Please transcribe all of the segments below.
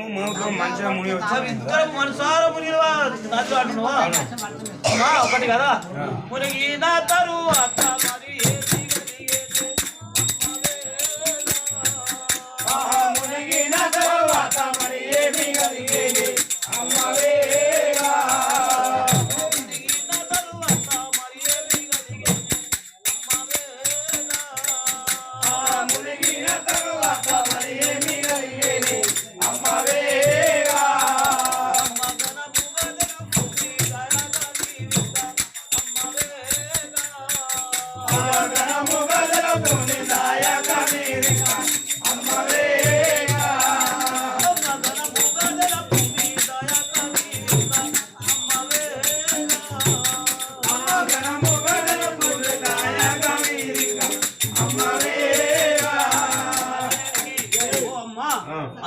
మనము మునుగుతాం మంచిగా ముని వచ్చి ఒకటి కదా? మునిగి నా తరువాత మరి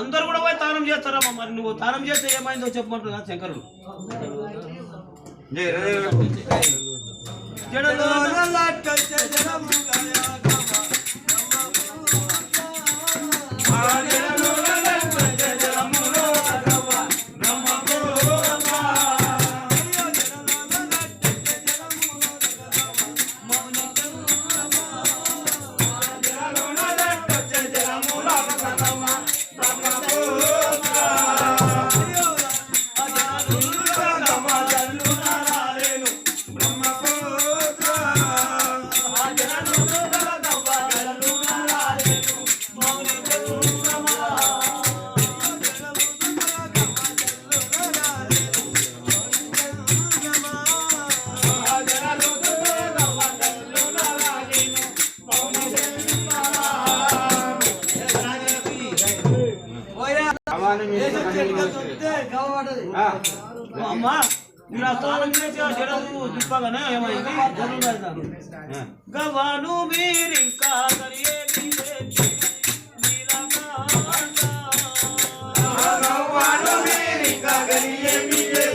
అందరు కూడా పోయి తానం చేస్తారమ్మా. మరి నువ్వు తానం చేస్తే చెప్పమంటున్నా శంకరుడు. జడలో జడ అమ్మా మీరు ఆ స్థానం చేసి గవాను మీరింకా గవాను గరియే మీరే